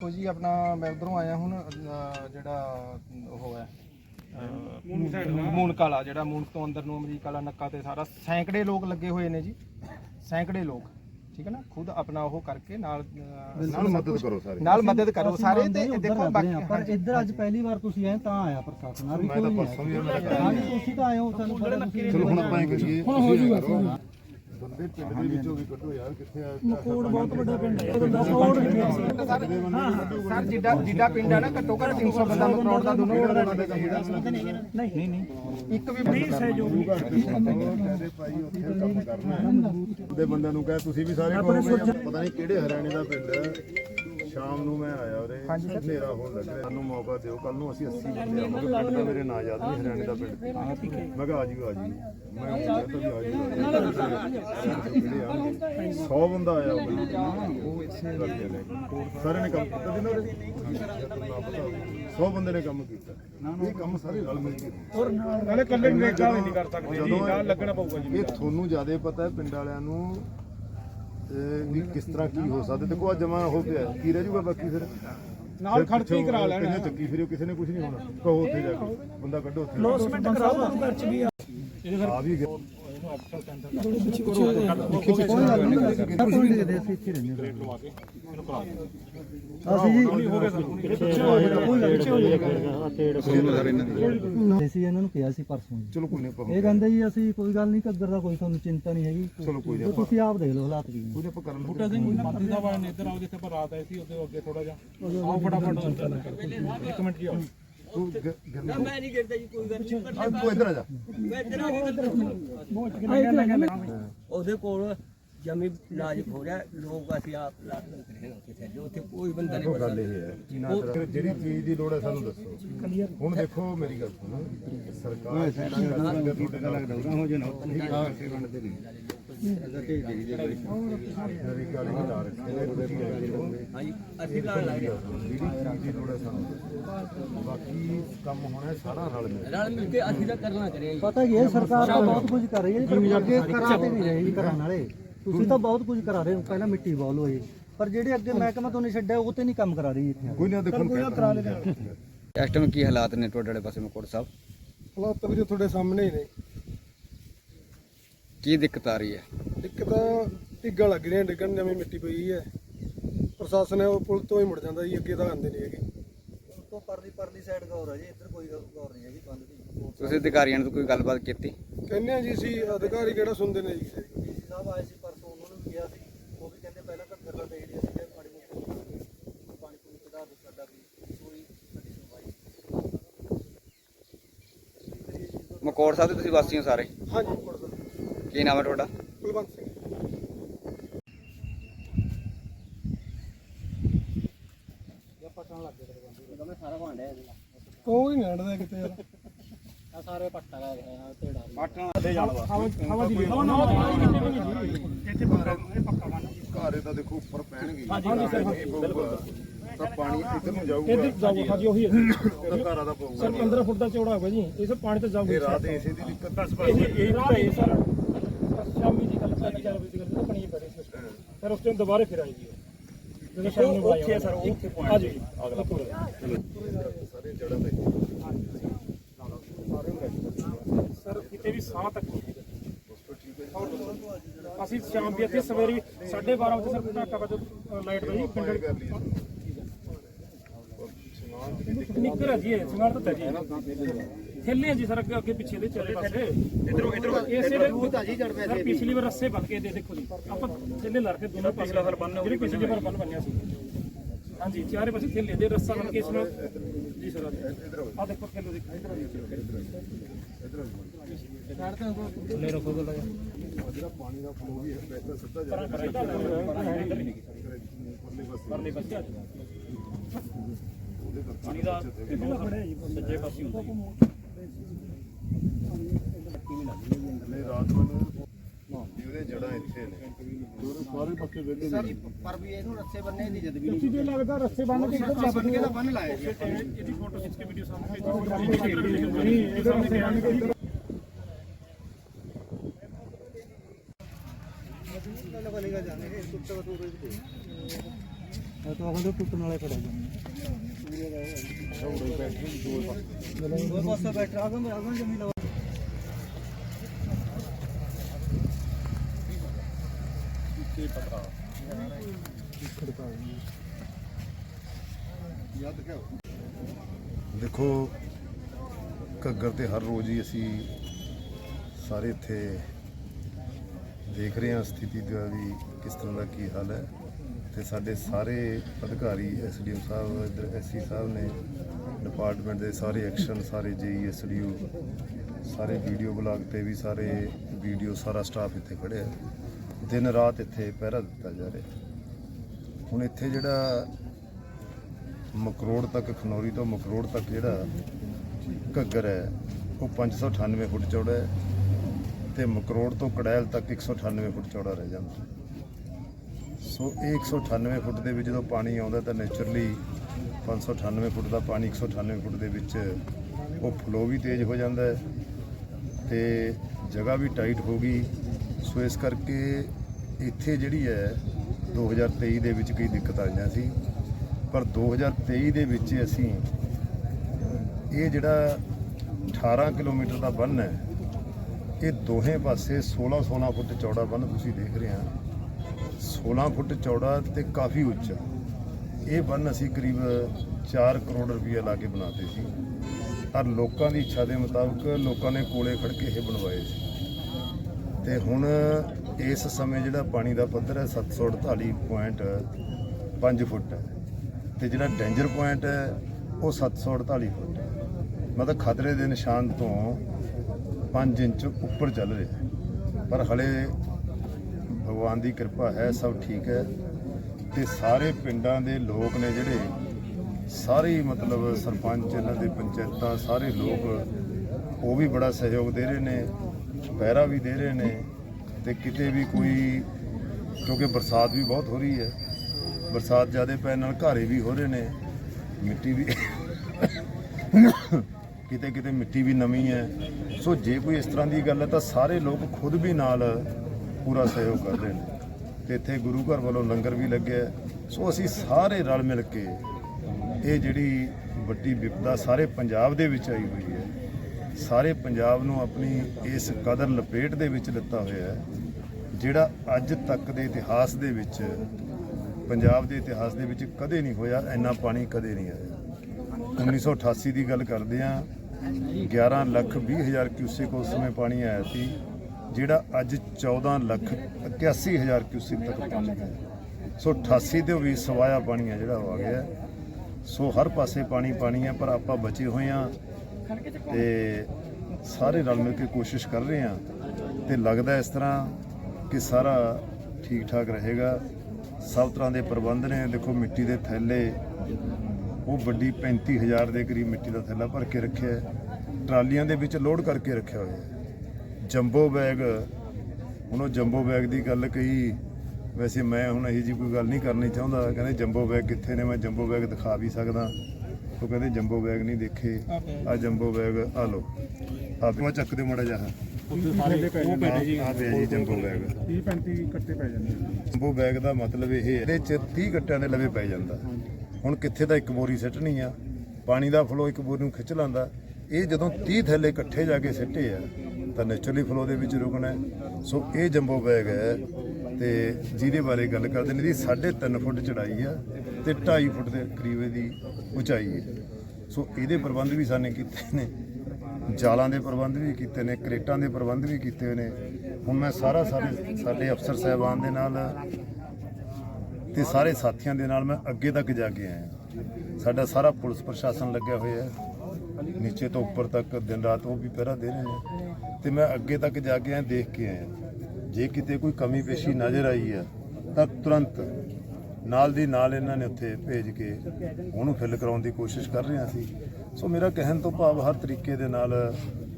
ਦੇਖੋ ਜੀ ਆਪਣਾ ਮੈਂ ਉਧਰੋਂ ਆਇਆ ਹੁਣ ਅਹ, ਜਿਹੜਾ ਉਹ ਹੈ ਅਹ, ਮੂਨ ਕਾਲਾ ਜਿਹੜਾ ਮੂਨ ਤੋਂ ਅੰਦਰ ਨੂੰ ਅਮਰੀਕਾ ਵਾਲਾ ਨੱਕਾ ਤੇ ਸਾਰਾ ਸੈਂਕੜੇ ਲੋਕ ਲੱਗੇ ਹੋਏ ਨੇ ਜੀ ਸੈਂਕੜੇ ਲੋਕ ਠੀਕ ਹੈ ਨਾ? ਖੁਦ ਆਪਣਾ ਉਹ ਕਰਕੇ ਨਾਲ ਅਹ, ਨਾਲ ਮਦਦ ਕਰੋ ਸਾਰੇ। ਨਾਲ ਮਦਦ ਕਰੋ ਸਾਰੇ ਤੇ ਦੇਖੋ ਬਾਕੀ ਪਰ ਇੱਧਰ ਅੱਜ ਪਹਿਲੀ ਵਾਰ ਤੁਸੀਂ ਆਏ ਤਾਂ ਆਇਆ ਪ੍ਰਸ਼ਾਸਨ ਆ ਵੀ ਮੈਂ ਤਾਂ ਕੋਈ ਪਰਸੋਂ ਵੀ ਉਹਨਾਂ ਦਾ ਹਾਂਜੀ ਤੁਸੀਂ ਤਾਂ ਆਏ ਹੋ ਸਾਨੂੰ ਚਲੋ ਹੁਣ ਆਪਾਂ ਇਹ ਕਰੀਏ। ਹੁਣ ਹੋ ਜੂਗਾ ਬੰਦੇ ਪਿੰਡ ਦੇ ਵਿੱਚੋਂ ਵੀ ਕੱਢੋ ਯਾਰ ਕਿੱਥੇ ਆ? ਮਕੋੜ ਬਹੁਤ ਵੱਡਾ ਪਿੰਡ ਹੈ। ਸਰ ਜਿੱਡਾ ਜਿੱਡਾ ਪਿੰਡ ਹੈ ਨਾ ਘੱਟੋ ਘੱਟ 300 ਬੰਦਾ ਮਕਰੋੜ ਦਾ ਦੋਨੋਂ ਨਹੀਂ ਨਹੀਂ। ਇੱਕ ਵੀ ਬੰਦਾ ਕਹਿੰਦੇ ਭਾਈ ਉੱਥੇ ਕੰਮ ਕਰਨਾ। ਉਹਦੇ ਬੰਦਿਆਂ ਨੂੰ ਕਹੇ ਤੁਸੀਂ ਵੀ ਸਾਰੇ ਪਤਾ ਨਹੀਂ ਕਿਹੜੇ ਹਰਿਆਣੇ ਦਾ ਪਿੰਡ ਹੈ। ਸ਼ਾਮ ਨੂੰ ਮੈਂ ਆਇਆ ਉਰੇ ਹਨੇਰਾ ਹੋਣ ਲੱਗ ਰਿਹਾ ਸਾਨੂੰ ਮੌਕਾ ਦਿਓ ਕੱਲ ਨੂੰ ਅਸੀਂ 80 ਬੰਦੇ ਆਵਾਂਗੇ ਪਿੰਡ ਦਾ ਮੇਰੇ ਨਾਂ ਯਾਦ ਨਹੀਂ ਹਰਿਆਣੇ ਦਾ ਪਿੰਡ ਮੈਂ ਕਿਹਾ ਆ ਜਿਓ ਆ ਜਿਓ ਮੈਂ ਕਿਹਾ ਤਾਂ ਵੀ ਆ ਜਿਓ 100 ਬੰਦਾ ਆਇਆ ਉਹ ਇੱਥੇ ਲੱਗੇ ਨੇ ਸਾਰੇ ਨੇ ਕੰਮ ਕੀਤਾ ਜੀ ਨਾ ਉਰੇ 100 ਬੰਦੇ ਨੇ ਕੰਮ ਕੀਤਾ ਇਹ ਕੰਮ ਸਾਰੇ ਰਲ ਮਿਲ ਕੇ ਔਰ ਨਾਲੇ ਕੱਲੇ ਵੀ ਨਹੀਂ ਕਰ ਸਕਦੇ ਜਦੋਂ ਨਾਲ ਲੱਗਣਾ ਪਊਗਾ ਜੀ ਇਹ ਤੁਹਾਨੂੰ ਜ਼ਿਆਦਾ ਪਤਾ ਹੈ ਪਿੰਡ ਵਾਲਿਆਂ ਨੂੰ ਵੀ ਕਿਸ ਤਰ੍ਹਾਂ ਕੀ ਹੋ ਸਕਦਾ? ਦੇਖੋ ਆ ਜਮਾ ਹੋ ਪਿਆ। ਕੀ ਰਹਿ ਜੂਗਾ ਬਾਕੀ ਫਿਰ? ਨਾਲ ਹੀ ਕਰਾ ਲੈਣਾ। ਕਿੰਨੇ ਚੱਕੀ ਫਿਰਿਓ ਕਿਸੇ ਨੇ ਕੁਝ ਨਹੀਂ ਹੋਣਾ। ਕਹੋ ਉੱਥੇ ਜਾ ਕੇ। ਬੰਦਾ ਕੱਢੋ ਉੱਥੇ। ਲੋਸਮੈਂਟ ਕਰਾਓ। ਘਰ ਚ ਵੀ ਆ। ਵੀ ਅਸੀਂ ਇਹਨਾਂ ਨੂੰ ਕਿਹਾ ਸੀ ਪਰਸੋਂ ਜੀ। ਚਲੋ ਕੋਈ ਨਹੀਂ ਆਪਾਂ ਇਹ ਕਹਿੰਦੇ ਜੀ ਅਸੀਂ ਕੋਈ ਗੱਲ ਨਹੀਂ ਘੱਗਰ ਦਾ ਕੋਈ ਤੁਹਾਨੂੰ ਚਿੰਤਾ ਨਹੀਂ ਹੈਗੀ ਚਲੋ ਕੋਈ ਨਹੀਂ ਤੁਸੀਂ ਆਪ ਦੇਖ ਲਓ ਹਾਲਾਤ ਕੀ ਨੇ। ਨਹੀਂ ਆਪਾਂ ਕਰਨ ਬੂਟਾ ਸਿੰਘ ਮਾਤੀ ਦਾ ਨੇ ਇੱਧਰ ਆਓ ਜਿੱਥੇ ਆਪਾਂ ਰਾਤ ਆਏ ਸੀ ਉਹਦੇ ਅੱਗੇ ਥੋੜਾ ਜਿਹਾ। ਆਓ ਫਟਾਫਟ ਇੱਕ ਮਿੰਟ ਜੀ ਆਓ। ਤੂੰ ਗਿਰਨਾ ਮੈਂ ਨਹੀਂ ਗਿਰਦਾ ਜੀ ਕੋਈ ਗੱਲ ਨਹੀਂ ਤੂੰ ਇੱਧਰ ਆ ਜਾ ਉਹਦੇ ਕੋਲ ਜਮੀ ਇਲਾਜ ਹੋ ਰਿਹਾ ਲੋਕ ਅਸੀਂ ਆਪ ਇਲਾਜ ਕਰੇ ਉੱਥੇ ਥੱਲੇ ਉੱਥੇ ਕੋਈ ਬੰਦਾ ਨਹੀਂ ਦੇਖੋ ਗੱਲ ਇਹ ਹੈ ਕਿ ਨਾ ਤੇਰਾ- ਜਿਹੜੀ ਚੀਜ਼ ਦੀ ਲੋੜ ਹੈ ਸਾਨੂੰ ਦੱਸੋ ਹੁਣ ਦੇਖੋ ਮੇਰੀ ਗੱਲ ਸੁਣੋ ਸਰਕਾਰ ਜਿਹੜਾ ਤੁਹਾਡੇ ਨਾਲ ਹੋ ਹੀ ਨੇ ਹਾਂਜੀ ਅਸੀਂ ਤਾਂ ਲੱਗ ਰਿਹਾ ਜਿਹੜੀ ਚੀਜ਼ ਦੀ ਲੋੜ ਹੈ ਸਾਨੂੰ ਦੱਸੋ। ਬਾਕੀ ਕੰਮ ਹੋਣਾ ਹੈ ਸਾਰਾ ਰਲ ਮਿਲ ਕੇ। ਰਲ ਮਿਲ ਕੇ ਅਸੀਂ ਤਾਂ ਕਰਨਾ ਕਰਿਆ ਜੀ। ਪਤਾ ਕੀ ਹੈ ਸਰਕਾਰ ਤਾਂ ਬਹੁਤ ਕੁਝ ਕਰ ਰਹੀ ਹੈ ਪਰ ਅੱਗੇ ਕਰਾਤੇ ਨਹੀਂ ਰਹੇ ਜੀ ਘਰਾਂ ਵਾਲੇ। ਤੁਸੀਂ ਤਾਂ ਬਹੁਤ ਕੁਝ ਕਰਾ ਰਹੇ ਹੋ ਪਹਿਲਾਂ ਮਿੱਟੀ ਬਾਲ ਹੋਏ। ਪਰ ਜਿਹੜੇ ਅੱਗੇ ਮਹਿਕਮਾ ਤੋਂ ਨਹੀਂ ਛੱਡਿਆ ਉਹ ਤੇ ਨਹੀਂ ਕੰਮ ਕਰਾ ਰਹੀ ਇੱਥੇ। ਕੋਈ ਨਾ ਦੇਖੋ ਕਰਾ ਲੈ ਇਸ ਟਾਈਮ ਕੀ ਹਾਲਾਤ ਨੇ ਤੁਹਾਡੇ ਵਾਲੇ ਪਾਸੇ ਮਕੋੜ ਸਾਹਿਬ? ਹਾਲਾਤ ਵੀਰੇ ਤੁਹਾਡੇ ਸਾਹਮਣੇ ਹੀ ਨੇ। ਕੀ ਦਿੱਕਤ ਆ ਰਹੀ ਹੈ? ਇੱਕ ਤਾਂ ਢਿੱਗਾਂ ਲੱਗ ਰਹੀਆਂ ਡਿੱਗਣ ਜਿਵੇਂ ਮਿੱਟੀ ਪਈ ਹੈ। ਪ੍ਰਸ਼ਾਸਨ ਹੈ ਉਹ ਪੁਲ ਤੋਂ ਹੀ ਮੁੜ ਜਾਂਦਾ ਜੀ ਅੱਗੇ ਤਾਂ ਆਉਂਦੇ ਨਹੀਂ ਹੈਗੇ। ਤੋਂ ਪਰਲੀ ਪਰਲੀ ਸਾਈਡ ਗੌਰ ਹੈ ਜੀ ਇੱਧਰ ਕੋਈ ਗੌਰ ਨਹੀਂ ਹੈਗੀ ਬੰਦ ਦੀ ਤੁਸੀਂ ਅਧਿਕਾਰੀਆਂ ਨਾਲ ਕੋਈ ਗੱਲਬਾਤ ਕੀਤੀ? ਕਹਿੰਦੇ ਆ ਜੀ ਸੀ ਅਧਿਕਾਰੀ ਕਿਹੜਾ ਸੁਣਦੇ ਨੇ ਜੀ? ਦੀ। ਸਾਹਿਬ ਆਏ ਸੀ ਪਰਸੋਂ ਉਹਨਾਂ ਨੂੰ ਕਿਹਾ ਸੀ ਉਹ ਵੀ ਕਹਿੰਦੇ ਪਹਿਲਾਂ ਘੱਗਰ ਦਾ ਦੇਖ ਲਿਆ ਸੀ ਤੇ ਮਾੜੀ ਮੋਟੀ ਪਾਣੀ ਪੂਣੀ ਕਢਾ ਦੋ ਸਾਡਾ ਵੀ ਕੋਈ ਸਾਡੀ ਸੁਣਵਾਈ ਮਕੋੜ ਸਾਹਿਬ ਦੇ ਤੁਸੀਂ ਵਾਸੀ ਹੋ ਸਾਰੇ? ਹਾਂਜੀ ਕੀ ਨਾਮ ਹੈ ਤੁਹਾਡਾ? ਕੁਲਵੰਤ ਸਿੰਘ। ਕੋਈ ਨਹੀਂ ਹਟਦਾ ਕਿਤੇ ਯਾਰ। ਘਾਰੇ ਤਾਂ ਦੇਖੋ ਉੱਪਰ ਪੈਣਗੇ। ਹਾਂਜੀ ਪਊਗਾ। ਤਾਂ ਪਾਣੀ ਇੱਧਰ ਨੂੰ ਜਾਊਗਾ। ਇੱਧਰ ਜਾਓ ਹਾਂਜੀ ਉਹੀ ਹੈ। ਘਾਰਾ ਦਾ ਪਊਗਾ। ਸਰ 15 ਫੁੱਟ ਦਾ ਚੌੜਾ ਹੋਗਾ ਜੀ। ਇਹ ਸਭ ਪਾਣੀ ਤੇ ਜਾਊਗਾ। ਇਹ ਰਾਤ ਇਸੇ ਦੀ ਦਿੱਕਤ ਇਹ ਇਹ ਰਾਤ ਇਹ ਸਰ ਸ਼ਾਮੀ ਦੀ ਗੱਲ ਸਾਡੀ 4 ਵਜੇ ਦੀ ਗੱਲ ਪਾਣੀ ਪੜੇ ਸੀ ਫਿਰ ਉਸ ਟਾਈਮ ਦੁਬਾਰੇ ਫਿਰ ਆਈ ਜੀ ਉਹ। ਜਦੋਂ ਸ਼ਾਮ ਨੂੰ ਬੁਲਾਇਆ ਸਰ ਉੱਥੇ ਜੀ ਅਗਲਾ ਸਾਰੇ ਜੜਾਂ ਤੇ ਸਰ ਕਿਤੇ ਵੀ ਸਾਹ ਤੱਕ। ਅਸੀਂ ਸ਼ਾਮ ਵੀ ਇੱਥੇ ਸਵੇਰੇ 12:30 ਵਜੇ ਸਰ ਵਜੇ ਲਾਈਟ ਦਾ ਜੀ ਪਿੰਡ ਨਿੱਕਰ ਹੈ ਜੀ ਸੰਗਾਰ ਤਾਂ ਜੀ। ਥੱਲੇ ਜੀ ਸਰ ਅੱਗੇ ਅੱਗੇ ਪਿੱਛੇ ਦੇ ਚਾਰੇ ਪਾਸੇ। ਇਧਰੋਂ ਇਧਰੋਂ ਇਸੇ ਦੇ ਜੀ ਜੜ ਸਰ ਪਿਛਲੀ ਵਾਰ ਰੱਸੇ ਬੰਨ ਕੇ ਦੇ ਦੇਖੋ ਜੀ। ਆਪਾਂ ਥੱਲੇ ਲੜ ਕੇ ਦੋਨੋਂ ਪਾਸੇ ਸਰ ਬੰਨ ਜਿਹੜੀ ਪਿਛਲੀ ਵਾਰ ਬੰਨ ਬੰਨਿਆ ਸੀ। ਹਾਂਜੀ ਚਾਰੇ ਪਾਸੇ ਥੱਲੇ ਦੇ ਰੱਸਾ ਬੰਨ ਕੇ ਇਸ ਨੂੰ ਜੀ ਸਰ ਆ ਦੇਖੋ। ਥੱਲੇ ਦੇਖੋ ਇਧਰੋਂ ਲੈ ਰੱਖੋ ਗੱਲਾਂ। ਜਿਹੜਾ ਪਾਣੀ ਦਾ ਫਲੋ ਵੀ ਹੈ ਵੈਸੇ ਸਿੱਧਾ ਜਾ ਪਰਾਂ ਪਰਾਂ ਪਰਲੇ ਪਾਸੇ। ਪਾਣੀ ਦਾ ਸੱਜੇ ਪਾਸੇ ਹੁੰਦਾ ਜੀ ਨੇ ਰਾਤ ਨੂੰ। ਜਿਹਦੇ ਜੜਾਂ ਇੱਥੇ ਨੇ। ਦੋਨੋਂ ਸਾਰੇ ਪੱਕੇ ਵੇਲੇ ਨੇ। ਪਰ ਵੀ ਇਹਨੂੰ ਰੱਸੇ ਬੰਨੇ ਦੀ ਜਦ ਵੀ ਤੁਸੀਂ ਜੇ ਲੱਗਦਾ ਰੱਸੇ ਬੰਨ ਕੇ ਇੱਧਰ ਬੰਨ ਕੇ ਤਾਂ ਬੰਨ ਲਾਇਆ ਜੀ ਇਹਦੀ ਫੋਟੋ ਖਿੱਚ ਕੇ ਵੀਡੀਓ ਸਾਹਮਣੇ ਨਹੀਂ ਇਧਰ ਨਹੀਂ ਬਿਆਨ ਕਰੀ ਬਨੇਗਾ ਜਾਣੇ ਕੁੱਤੇ ਬਤੂਰੇ ਤੋਂ ਕਹਿੰਦੇ ਟੁੱਟਣ ਵਾਲੇ ਖੜੇ ਜਾਂਦੇ ਦੋ ਪਾਸੇ ਬੈਠ ਆਗਮ ਆਗਮ ਜਮੀ ਲਵਾ ਦੇਖੋ, ਘੱਗਰ ਤੇ ਹਰ ਰੋਜ਼ ਹੀ ਅਸੀਂ ਸਾਰੇ ਇੱਥੇ ਦੇਖ ਰਹੇ ਹਾਂ ਸਥਿਤੀ ਦਾ ਵੀ ਕਿਸ ਤਰ੍ਹਾਂ ਦਾ ਕੀ ਹਾਲ ਹੈ। ਤੇ ਸਾਡੇ ਸਾਰੇ ਅਧਿਕਾਰੀ ਐਸਡੀਓ ਸਾਹਿਬ, ਇੱਧਰ ਐਸਸੀ ਸਾਹਿਬ ਨੇ ਡਿਪਾਰਟਮੈਂਟ ਦੇ ਸਾਰੇ ਐਕਸ਼ਨ ਸਾਰੇ ਜੇਈ ਐਸਡੀਓ ਸਾਰੇ ਵੀਡੀਓ ਬਲਾਗ ਤੇ ਵੀ ਸਾਰੇ ਵੀਡੀਓ ਸਾਰਾ ਸਟਾਫ ਇੱਥੇ ਖੜਿਆ ਦਿਨ ਰਾਤ ਇੱਥੇ ਪਹਿਰਾ ਦਿੱਤਾ ਜਾ ਰਿਹਾ। ਹੁਣ ਇੱਥੇ ਜਿਹੜਾ ਮਕਰੋੜ ਤੱਕ, ਖਨੌਰੀ ਤੋਂ ਮਕਰੋੜ ਤੱਕ ਜਿਹੜਾ ਘੱਗਰ ਹੈ, ਉਹ 598 ਫੁੱਟ ਚੌੜਾ ਹੈ ਤੇ ਮਕਰੋੜ ਤੋਂ ਕੜੈਲ ਤੱਕ 198 ਫੁੱਟ ਚੌੜਾ ਰਹਿ ਜਾਂਦਾ। ਸੋ ਇਹ 198 ਫੁੱਟ ਦੇ ਵਿੱਚ ਜਦੋਂ ਪਾਣੀ ਆਉਂਦਾ ਤਾਂ ਨੇਚਰਲੀ 598 ਫੁੱਟ ਦਾ ਪਾਣੀ 198 ਫੁੱਟ ਦੇ ਵਿੱਚ ਉਹ ਫਲੋ ਵੀ ਤੇਜ਼ ਹੋ ਜਾਂਦਾ ਹੈ ਤੇ ਜਗ੍ਹਾ ਵੀ ਟਾਈਟ ਹੋ ਗਈ। ਸੋ ਇਸ ਕਰਕੇ ਇੱਥੇ ਜਿਹੜੀ ਹੈ 2023 ਦੇ ਵਿੱਚ ਕਈ ਦਿੱਕਤ ਆਈਆਂ ਸੀ। ਪਰ 2023 ਦੇ ਵਿੱਚ ਅਸੀਂ ਇਹ ਜਿਹੜਾ 18 ਕਿਲੋਮੀਟਰ ਦਾ ਬੰਨ ਹੈ, ਇਹ ਦੋਹੇ ਪਾਸੇ 16 16 ਫੁੱਟ ਚੌੜਾ ਬੰਨ ਤੁਸੀਂ ਦੇਖ ਰਹੇ ਆ 16 ਫੁੱਟ ਚੌੜਾ ਤੇ ਕਾਫੀ ਉੱਚਾ। ਇਹ ਬੰਨ ਅਸੀਂ ਕਰੀਬ 4 ਕਰੋੜ ਰੁਪਏ ਲਾ ਕੇ ਬਣਾਤੇ ਸੀ। ਪਰ ਲੋਕਾਂ ਦੀ ਇੱਛਾ ਦੇ ਮੁਤਾਬਕ ਲੋਕਾਂ ਨੇ ਕੋਲੇ ਖੜ ਕੇ ਇਹ ਬਣਵਾਏ ਸੀ। ਤੇ ਹੁਣ ਇਸ ਸਮੇਂ ਜਿਹੜਾ ਪਾਣੀ ਦਾ ਪੱਧਰ ਹੈ 748.5 ਫੁੱਟ ਹੈ ਤੇ ਜਿਹੜਾ ਡੇਂਜਰ ਪੁਆਇੰਟ ਹੈ ਉਹ 748 ਫੁੱਟ ਹੈ। ਮਤਲਬ ਖਤਰੇ ਦੇ ਨਿਸ਼ਾਨ ਤੋਂ 5 ਇੰਚ ਉੱਪਰ ਚੱਲ ਰਿਹਾ ਹੈ। ਪਰ ਹਲੇ ਭਗਵਾਨ ਦੀ ਕਿਰਪਾ ਹੈ, ਸਭ ਠੀਕ ਹੈ ਤੇ ਸਾਰੇ ਪਿੰਡਾਂ ਦੇ ਲੋਕ ਨੇ ਜਿਹੜੇ ਸਾਰੇ ਮਤਲਬ ਸਰਪੰਚ, ਇਹਨਾਂ ਦੇ ਪੰਚਾਇਤਾਂ, ਸਾਰੇ ਲੋਕ ਉਹ ਵੀ ਬੜਾ ਸਹਿਯੋਗ ਦੇ ਰਹੇ ਨੇ, ਪਹਿਰਾ ਵੀ ਦੇ ਰਹੇ ਨੇ। ਤੇ ਕਿਤੇ ਵੀ ਕੋਈ, ਕਿਉਂਕਿ ਬਰਸਾਤ ਵੀ ਬਹੁਤ ਹੋ ਰਹੀ ਹੈ। ਬਰਸਾਤ ਜ਼ਿਆਦਾ ਪੈਣ ਨਾਲ ਘਾਰੇ ਵੀ ਹੋ ਰਹੇ ਨੇ, ਮਿੱਟੀ ਵੀ ਕਿਤੇ ਕਿਤੇ ਮਿੱਟੀ ਵੀ ਨਵੀਂ ਹੈ। ਸੋ ਜੇ ਕੋਈ ਇਸ ਤਰ੍ਹਾਂ ਦੀ ਗੱਲ ਹੈ ਤਾਂ ਸਾਰੇ ਲੋਕ ਖੁਦ ਵੀ ਨਾਲ ਪੂਰਾ ਸਹਿਯੋਗ ਕਰ ਰਹੇ ਨੇ। ਤੇ ਇੱਥੇ ਗੁਰੂ ਘਰ ਵੱਲੋਂ ਲੰਗਰ ਵੀ ਲੱਗਿਆ ਸੋ ਅਸੀਂ ਸਾਰੇ ਰਲ ਮਿਲ ਕੇ ਇਹ ਜਿਹੜੀ ਵੱਡੀ ਵਿਪਦਾ ਸਾਰੇ ਪੰਜਾਬ ਦੇ ਵਿੱਚ ਆਈ ਹੋਈ ਹੈ। ਸਾਰੇ ਪੰਜਾਬ ਨੂੰ ਆਪਣੀ ਇਸ ਕਦਰ ਲਪੇਟ ਦੇ ਵਿੱਚ ਲਿੱਤਾ ਹੋਇਆ ਹੈ, ਜਿਹੜਾ ਅੱਜ ਤੱਕ ਦੇ ਇਤਿਹਾਸ ਦੇ ਵਿੱਚ, ਪੰਜਾਬ ਦੇ ਇਤਿਹਾਸ ਦੇ ਵਿੱਚ ਕਦੇ ਨਹੀਂ ਹੋਇਆ, ਇੰਨਾ ਪਾਣੀ ਕਦੇ ਨਹੀਂ ਆਇਆ। 1988 ਦੀ ਗੱਲ ਕਰਦੇ ਆ 11 ਲੱਖ 20 ਹਜ਼ਾਰ ਕਿਊਸਿਕ ਉਸ ਸਮੇਂ ਪਾਣੀ ਆਇਆ ਸੀ, ਜਿਹੜਾ ਅੱਜ 14 ਲੱਖ 81 ਹਜ਼ਾਰ ਕਿਊਸਿਕ ਤੱਕ ਪਹੁੰਚ ਗਿਆ ਸੋ 88 ਤੇ ਵੀ ਸਵਾਇਆ ਪਾਣੀ ਹੈ ਜਿਹੜਾ ਹੋ ਗਿਆ। ਸੋ ਹਰ ਪਾਸੇ ਪਾਣੀ ਪਾਣੀ ਹੈ ਪਰ ਆਪਾਂ ਬਚੇ ਹੋਏ ਆ ਤੇ ਸਾਰੇ ਰਲ ਮਿਲ ਕੇ ਕੋਸ਼ਿਸ਼ ਕਰ ਰਹੇ ਆ ਤੇ ਲੱਗਦਾ ਇਸ ਤਰ੍ਹਾਂ ਕਿ ਸਾਰਾ ਠੀਕ ਠਾਕ ਰਹੇਗਾ। ਸਭ ਤਰ੍ਹਾਂ ਦੇ ਪ੍ਰਬੰਧ ਨੇ ਦੇਖੋ ਮਿੱਟੀ ਦੇ ਥੈਲੇ ਉਹ ਵੱਡੀ 35000 ਦੇ ਕਰੀਬ ਮਿੱਟੀ ਦਾ ਥੈਲਾ ਭਰ ਕੇ ਰੱਖਿਆ ਹੈ। ਟਰਾਲੀਆਂ ਦੇ ਵਿੱਚ ਲੋਡ ਕਰਕੇ ਰੱਖਿਆ ਹੋਇਆ ਹੈ। ਜੰਬੋ ਬੈਗ ਹੁਣ ਉਹ ਜੰਬੋ ਬੈਗ ਦੀ ਗੱਲ ਕਹੀ। ਵੈਸੇ ਮੈਂ ਹੁਣ ਇਹੀ ਜੀ ਕੋਈ ਗੱਲ ਨਹੀਂ ਕਰਨੀ ਚਾਹੁੰਦਾ। ਕਹਿੰਦੇ ਜੰਬੋ ਬੈਗ ਕਿੱਥੇ ਨੇ? ਮੈਂ ਜੰਬੋ ਬੈਗ ਦਿਖਾ ਵੀ ਸਕਦਾ। ਉਹ ਕਹਿੰਦੇ ਜੰਬੋ ਬੈਗ ਨਹੀਂ ਦੇਖੇ। ਆ ਜੰਬੋ ਬੈਗ ਆ ਲੋ ਆ ਮੈਂ ਚੱਕ ਦੇ ਮੜਾ ਜਾ ਆ ਪਿਆ ਜੀ ਜੰਬੋ ਬੈਗ। 30 35 ਕੱਟੇ ਪੈ ਜਾਂਦੇ ਆ ਜੰਬੋ ਬੈਗ ਦਾ ਮਤਲਬ ਇਹ ਹੈ ਇਹਦੇ ਚ 30 ਗੱਟਿਆਂ ਦੇ ਲਵੇ ਪੈ ਜਾਂਦਾ। ਹੁਣ ਕਿੱਥੇ ਦਾ ਇੱਕ ਬੋਰੀ ਸਿੱਟਣੀ ਆ। ਪਾਣੀ ਦਾ ਫਲੋ ਇੱਕ ਬੋਰੀ ਨੂੰ ਖਿੱਚ ਲਾਂਦਾ। ਇਹ ਜਦੋਂ 30 ਥੈਲੇ ਇਕੱਠੇ ਜਾ ਕੇ ਸਿੱਟੇ ਆ ਤਾਂ ਨੇਚਰਲੀ ਫਲੋ ਦੇ ਵਿੱਚ ਰੁਕਣਾ। ਸੋ ਇਹ ਜੰਬੋ ਬੈਗ ਹੈ ਤੇ ਜਿਹਦੇ ਬਾਰੇ ਗੱਲ ਕਰਦੇ ਨੇ ਇਹਦੀ 3.5 ਫੁੱਟ ਚੜਾਈ ਆ। ਤੇ 2.5 ਫੁੱਟ ਦੇ ਕਰੀਬ ਦੀ ਉਚਾਈ ਹੈ। ਸੋ ਇਹਦੇ ਪ੍ਰਬੰਧ ਵੀ ਸਾਨੇ ਕੀਤੇ ਨੇ। ਜਾਲਾਂ ਦੇ ਪ੍ਰਬੰਧ ਵੀ ਕੀਤੇ ਨੇ, ਕਰੇਟਾਂ ਦੇ ਪ੍ਰਬੰਧ ਵੀ ਕੀਤੇ ਹੋਏ ਨੇ। ਹੁਣ ਮੈਂ ਸਾਰਾ ਸਾਡੇ ਸਾਡੇ ਅਫਸਰ ਸਾਹਿਬਾਨ ਦੇ ਨਾਲ ਤੇ ਸਾਰੇ ਸਾਥੀਆਂ ਦੇ ਨਾਲ ਮੈਂ ਅੱਗੇ ਤੱਕ ਜਾ ਕੇ ਆਇਆ। ਸਾਡਾ ਸਾਰਾ ਪੁਲਿਸ ਪ੍ਰਸ਼ਾਸਨ ਲੱਗਿਆ ਹੋਇਆ ਹੈ। ਨੀਚੇ ਤੋਂ ਉੱਪਰ ਤੱਕ ਦਿਨ ਰਾਤ ਉਹ ਵੀ ਪਹਿਰਾ ਦੇ ਰਹੇ ਨੇ। ਤੇ ਮੈਂ ਅੱਗੇ ਤੱਕ ਜਾ ਕੇ ਆਇਆ, ਦੇਖ ਕੇ ਆਇਆ। ਜੇ ਕਿਤੇ ਕੋਈ ਕਮੀ ਪੇਸ਼ੀ ਨਜ਼ਰ ਆਈ ਹੈ ਤਾਂ ਤੁਰੰਤ ਨਾਲ ਦੀ ਨਾਲ ਇਹਨਾਂ ਨੇ ਉੱਥੇ ਭੇਜ ਕੇ ਉਹਨੂੰ ਫਿਲ ਕਰਾਉਣ ਦੀ ਕੋਸ਼ਿਸ਼ ਕਰ ਰਹੇ ਸੀ ਸੋ ਮੇਰਾ ਕਹਿਣ ਤੋਂ ਭਾਵ ਹਰ ਤਰੀਕੇ ਦੇ ਨਾਲ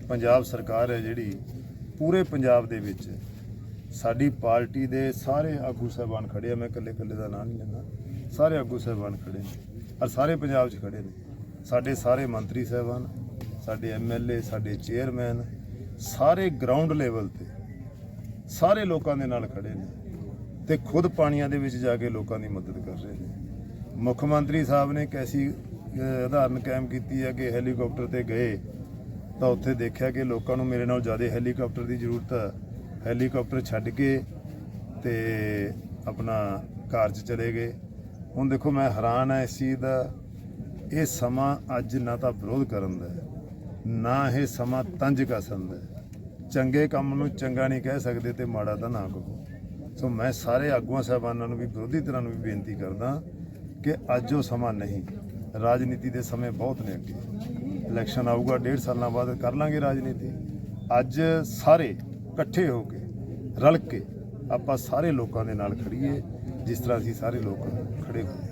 ਪੰਜਾਬ ਸਰਕਾਰ ਹੈ ਜਿਹੜੀ ਪੂਰੇ ਪੰਜਾਬ ਦੇ ਵਿੱਚ ਸਾਡੀ ਪਾਰਟੀ ਦੇ ਸਾਰੇ ਆਗੂ ਸਾਹਿਬਾਨ ਖੜੇ ਆ। ਮੈਂ ਇਕੱਲੇ ਇਕੱਲੇ ਦਾ ਨਾਂ ਨਹੀਂ ਲੈਂਦਾ। ਸਾਰੇ ਆਗੂ ਸਾਹਿਬਾਨ ਖੜੇ ਨੇ ਔਰ ਸਾਰੇ ਪੰਜਾਬ 'ਚ ਖੜੇ ਨੇ। ਸਾਡੇ ਸਾਰੇ ਮੰਤਰੀ ਸਾਹਿਬਾਨ, ਸਾਡੇ ਐਮਐਲਏ ਸਾਡੇ ਚੇਅਰਮੈਨ, ਸਾਰੇ ਗਰਾਊਂਡ ਲੈਵਲ ਤੇ ਸਾਰੇ ਲੋਕਾਂ ਦੇ ਨਾਲ ਖੜੇ ਨੇ। ਤੇ ਖੁਦ ਪਾਣੀਆਂ ਦੇ ਵਿੱਚ ਜਾ ਕੇ ਲੋਕਾਂ ਦੀ ਮਦਦ ਕਰ ਰਹੇ ਨੇ। ਮੁੱਖ ਮੰਤਰੀ ਸਾਹਿਬ ਨੇ ਕੈਸੀ ਅਹ, ਉਦਾਹਰਨ ਕਾਇਮ ਕੀਤੀ ਹੈ ਕਿ ਹੈਲੀਕਾਪਟਰ ਤੇ ਗਏ ਤਾਂ ਉੱਥੇ ਦੇਖਿਆ ਕਿ ਲੋਕਾਂ ਨੂੰ ਮੇਰੇ ਨਾਲ ਜ਼ਿਆਦਾ ਹੈਲੀਕਾਪਟਰ ਦੀ ਜ਼ਰੂਰਤ ਹੈ। ਹੈਲੀਕਾਪਟਰ ਛੱਡ ਕੇ ਤੇ ਆਪਣਾ ਕਾਰ 'ਚ ਚਲੇ ਗਏ। ਹੁਣ ਦੇਖੋ ਮੈਂ ਹੈਰਾਨ ਹਾਂ ਇਸ ਚੀਜ਼ ਦਾ। ਇਹ ਸਮਾਂ ਅੱਜ ਨਾ ਤਾਂ ਵਿਰੋਧ ਕਰਨ ਦਾ ਨਾ ਇਹ ਸਮਾਂ ਤੰਜ ਕਸਣ ਦਾ ਚੰਗੇ ਕੰਮ ਨੂੰ ਚੰਗਾ ਨਹੀਂ ਕਹਿ ਸਕਦੇ ਤੇ ਮਾੜਾ ਤਾਂ ਨਾ ਕਹੋ। ਸੋ ਮੈਂ ਸਾਰੇ ਆਗੂਆਂ ਸਾਹਿਬਾਨਾਂ ਨੂੰ ਵੀ, ਵਿਰੋਧੀ ਧਿਰਾਂ ਨੂੰ ਵੀ ਬੇਨਤੀ ਕਰਦਾ ਕਿ ਅੱਜ ਉਹ ਸਮਾਂ ਨਹੀਂ। ਰਾਜਨੀਤੀ ਦੇ ਸਮੇਂ ਬਹੁਤ ਨੇ ਅੱਗੇ। ਇਲੈਕਸ਼ਨ ਆਊਗਾ, ਡੇਢ ਸਾਲਾਂ ਬਾਅਦ ਕਰ ਲਾਂਗੇ ਰਾਜਨੀਤੀ। ਅੱਜ ਸਾਰੇ ਇਕੱਠੇ ਹੋ ਕੇ, ਰਲ ਕੇ ਆਪਾਂ ਸਾਰੇ ਲੋਕਾਂ ਦੇ ਨਾਲ ਖੜੀਏ ਜਿਸ ਤਰ੍ਹਾਂ ਅਸੀਂ ਸਾਰੇ ਲੋਕ ਖੜੇ ਹੋਏ।